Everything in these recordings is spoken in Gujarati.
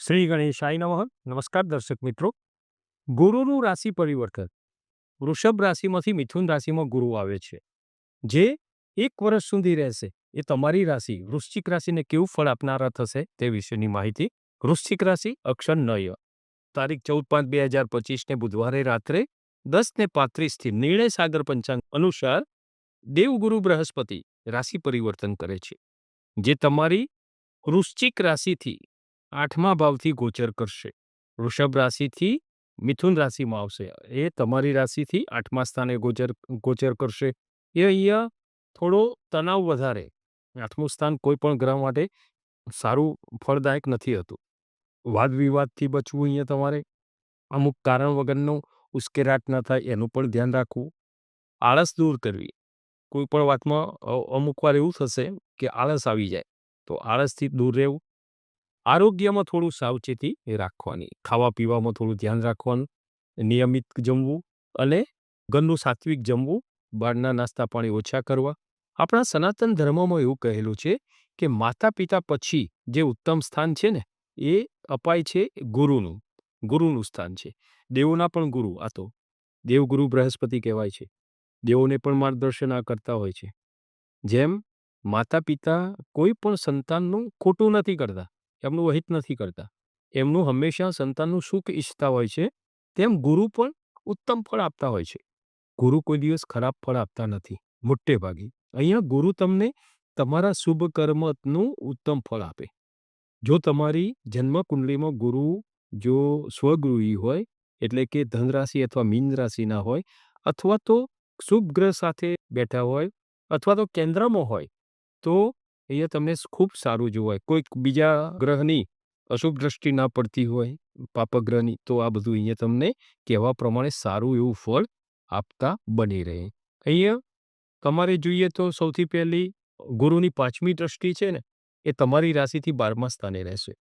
શ્રી ગણેશાય નમઃ. નમસ્કાર દર્શક મિત્રો. ગુરુનું રાશિ પરિવર્તન. વૃષભ રાશિમાંથી મિથુન રાશિમાં ગુરુ આવે છે. જે એક વર્ષ સુધી રહેશે. એ તમારી રાશિ. વૃશ્ચિક રાશિને કેવું ફળ આપનારા થશે તે વિશેની માહિતી વૃશ્ચિક રાશિ અક્ષર નય. તારીખ ચૌદ પાંચ બે હજાર પચીસને બુધવારે રાત્રે દસ ને પાંત્રીસથી નિર્ણય સાગર પંચાંગ અનુસાર દેવગુરુ બૃહસ્પતિ રાશિ પરિવર્તન કરે છે. જે તમારી વૃશ્ચિક રાશિથી આઠમા ભાવથી ગોચર કરશે. વૃષભ રાશિથી મિથુન રાશિમાં આવશે. એ તમારી રાશિથી આઠમા સ્થાને ગોચર ગોચર કરશે. એ અહીંયા થોડો તણાવ વધારે. આઠમું સ્થાન કોઈ પણ ગ્રહ માટે સારું, ફળદાયક નથી હતું. વાદ વિવાદથી બચવું અહીંયા તમારે. અમુક કારણ વગરનું ઉશ્કેરાટ ન થાય, એનું પણ ધ્યાન રાખવું. આળસ દૂર કરવી. કોઈ પણ વાતમાં અમુક વાર એવું થશે કે આળસ આવી જાય. તો આળસથી દૂર રહેવું. આરોગ્યમાં થોડું સાવચેતી રાખવાની ખાવા પીવામાં થોડું ધ્યાન રાખવાનું, નિયમિત જમવું અને ઘરનું સાત્વિક જમવું, બહારના નાસ્તા પાણી ઓછા કરવા. આપણા સનાતન ધર્મમાં એવું કહેલું છે કે માતા પિતા પછી જે ઉત્તમ સ્થાન છે ને, એ અપાય છે ગુરુનું ગુરુનું સ્થાન છે. દેવોના પણ ગુરુ, આ તો દેવગુરુ બૃહસ્પતિ કહેવાય છે. દેવોને પણ માર્ગદર્શન આ કરતા હોય છે. જેમ માતા પિતા કોઈ પણ સંતાનનું ખોટું નથી કરતા. એમનું અહિત નથી કરતા. એમનું હંમેશા સંતાનનું સુખ ઈચ્છતા હોય છે, તેમ ગુરુ પણ ઉત્તમ ફળ આપતા હોય છે. ગુરુ કોઈ દિવસ ખરાબ ફળ આપતા નથી, મોટે ભાગે. અહીંયા ગુરુ તમને તમારા શુભ કર્મનું ઉત્તમ ફળ આપે. જો તમારી જન્મ કુંડલીમાં ગુરુ જો સ્વગૃહી હોય, એટલે કે ધનરાશિ અથવા મીન રાશિના હોય, અથવા તો શુભ ગ્રહ સાથે બેઠા હોય, અથવા તો કેન્દ્રમાં હોય, તો અહીંયા તમને ખૂબ સારું જોવાય. કોઈક બીજા ગ્રહની અશુભ દ્રષ્ટિ ના પડતી હોય પાપગ્રહની તો આ બધું અહીંયા તમને કહેવા પ્રમાણે સારું એવું ફળ આપતા બની રહે. અહીંયા તમારે જોઈએ તો સૌથી પહેલી ગુરુની પાંચમી દ્રષ્ટિ છે ને, એ તમારી રાશિથી બારમા સ્થાને રહેશે.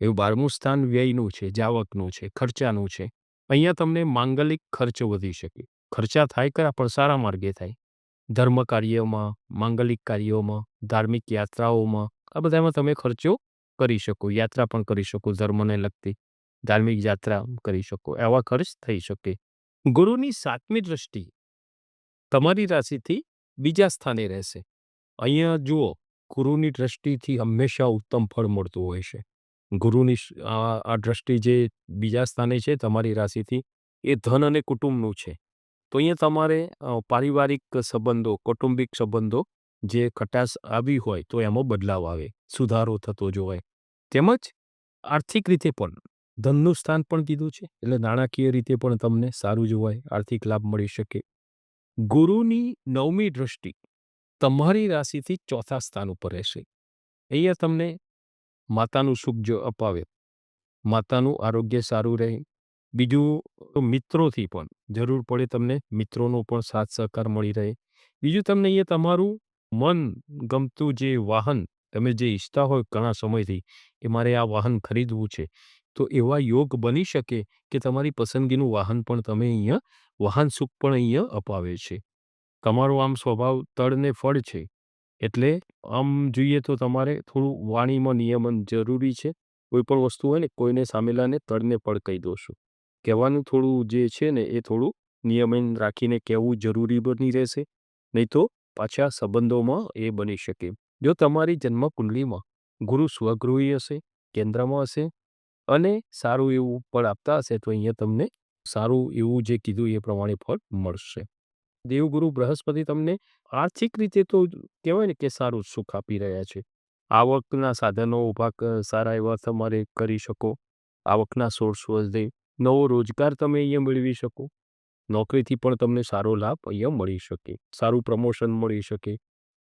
એવું બારમું સ્થાન વ્યયનું છે, જાવકનું છે, ખર્ચાનું છે. અહીંયા તમને માંગલિક ખર્ચ વધી શકે. ખર્ચા થાય ખરા પણ સારા માર્ગે થાય. ધર્મ કાર્યોમાં, માંગલિક કાર્યોમાં ધાર્મિક યાત્રાઓમાં આ બધામાં તમે ખર્ચો કરી શકો યાત્રા પણ કરી શકો ધર્મને લગતી ધાર્મિક યાત્રા કરી શકો એવા ખર્ચ થઈ શકે. ગુરુની સાતમી દ્રષ્ટિ તમારી રાશિથી બીજા સ્થાને રહેશે. અહીંયા જુઓ ગુરુની દ્રષ્ટિથી હંમેશા ઉત્તમ ફળ મળતું હોય છે. ગુરુની આ દ્રષ્ટિ જે બીજા સ્થાને છે તમારી રાશિથી એ ધન અને કુટુંબનું છે. તો અહીંયા તમારે પારિવારિક સંબંધો, કૌટુંબિક સંબંધો જે ખટાશ આવી હોય તો એમાં બદલાવ આવે, સુધારો થતો જોવાય. તેમજ આર્થિક રીતે પણ ધનનું સ્થાન પણ કીધું છે, એટલે નાણાકીય રીતે પણ તમને સારું જોવાય, આર્થિક લાભ મળી શકે. ગુરુની નવમી દ્રષ્ટિ તમારી રાશિથી ચોથા સ્થાન ઉપર રહેશે. અહીંયા તમને માતાનું સુખ જો અપાવે, માતાનું આરોગ્ય સારું રહે બીજું મિત્રોથી પણ જરૂર પડે તમને મિત્રોનો પણ સાથ સહકાર મળી રહે. બીજું તમને એ તમારું મન ગમતું જે વાહન તમે જે ઈચ્છતા હોય ઘણા સમયથી કે મારે આ વાહન ખરીદવું છે, તો એવા યોગ બની શકે કે તમારી પસંદગીનું વાહન પણ તમે અહીંયા વાહન સુખ પણ અહીંયા અપાવે છે. તમારો આમ સ્વભાવ તળને ફળ છે, એટલે આમ જોઈએ તો તમારે થોડું વાણીમાં નિયમન જરૂરી છે. કોઈ પણ વસ્તુ હોય ને કોઈને સામેલાને તળને ફળ કહી દો છો કહેવાનું થોડું જે છે ને, એ થોડું નિયમન રાખીને કહેવું જરૂરી બની રહેશે. નહીં તો પાછા સંબંધોમાં એ બની શકે. જો તમારી જન્મ કુંડલીમાં ગુરુ સ્વગૃહી હશે, કેન્દ્રમાં હશે અને સારું એવું ફળ આપતા હશે, તો અહીંયા તમને સારું એવું જે કીધું એ પ્રમાણે ફળ મળશે. દેવગુરુ બૃહસ્પતિ તમને આર્થિક રીતે તો કહેવાય ને કે સારું સુખ આપી રહ્યા છે. આવકના સાધનો ઊભા સારા એવા તમારે કરી શકો. આવકના સોર્સ વધે. નવો રોજગાર તમે અહીંયા મેળવી શકો. નોકરીથી પણ તમને સારો લાભ અહીંયા મળી શકે, સારું પ્રમોશન મળી શકે.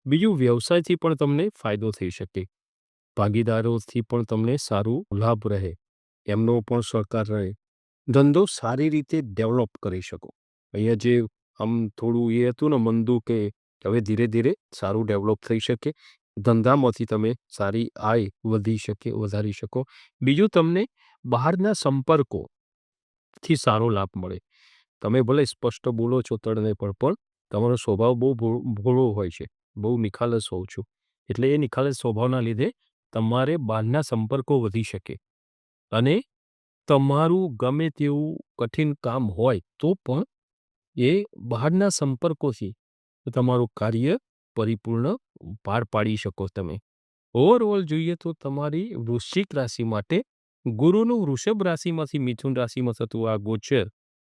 બીજું વ્યવસાયથી પણ તમને ફાયદો થઈ શકે. ભાગીદારોથી પણ તમને સારું લાભ રહે, એમનો પણ સહકાર રહે. ધંધો સારી રીતે ડેવલપ કરી શકો. અહીંયા જે આમ થોડું એ હતું ને મંદું કે હવે ધીરે ધીરે સારું ડેવલપ થઈ શકે, ધંધામાંથી તમે સારી આય વધી શકે, વધારી શકો. બીજું તમને બહારના સંપર્કોથી સારો લાભ મળે. તમે ભલે સ્પષ્ટ બોલો છો તળને પણ પણ તમારો સ્વભાવ બહુ ભોળો હોય છે. બહુ નિખાલસ હોઉં છું. એટલે એ નિખાલસ સ્વભાવના લીધે તમારે બહારના સંપર્કો વધી શકે. અને તમારું ગમે તેવું કઠિન કામ હોય તો પણ એ બહારના સંપર્કોથી તમારું કાર્ય પરિપૂર્ણ પાર પાડી શકો તમે. ઓવરઓલ જોઈએ તો તમારી વૃશ્ચિક રાશિ માટે ગુરુનું વૃષભ રાશિમાંથી મિથુન રાશિમાં થતું આ ગોચર,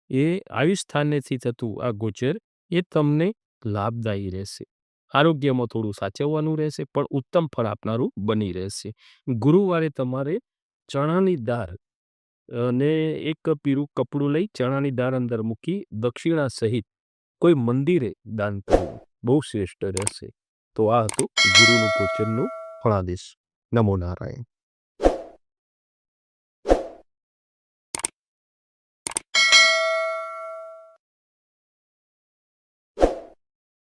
એ આયુષ સ્થાનેથી થતું આ ગોચર, એ તમને લાભદાયી રહેશે. આરોગ્યમાં થોડું સાચવવાનું રહેશે, પણ ઉત્તમ ફળ આપનારું બની રહેશે. ગુરુવારે તમારે ચણાની દાળ અને એક પીરું કપડું લઈ ચણાની દાળ અંદર મૂકી દક્ષિણા સહિત કોઈ મંદિરે દાન કરવું બહુ શ્રેષ્ઠ રહેશે. તો આ હતું ગુરુનું ગોચરનું ફળાદેશ. નમો નારાયણ.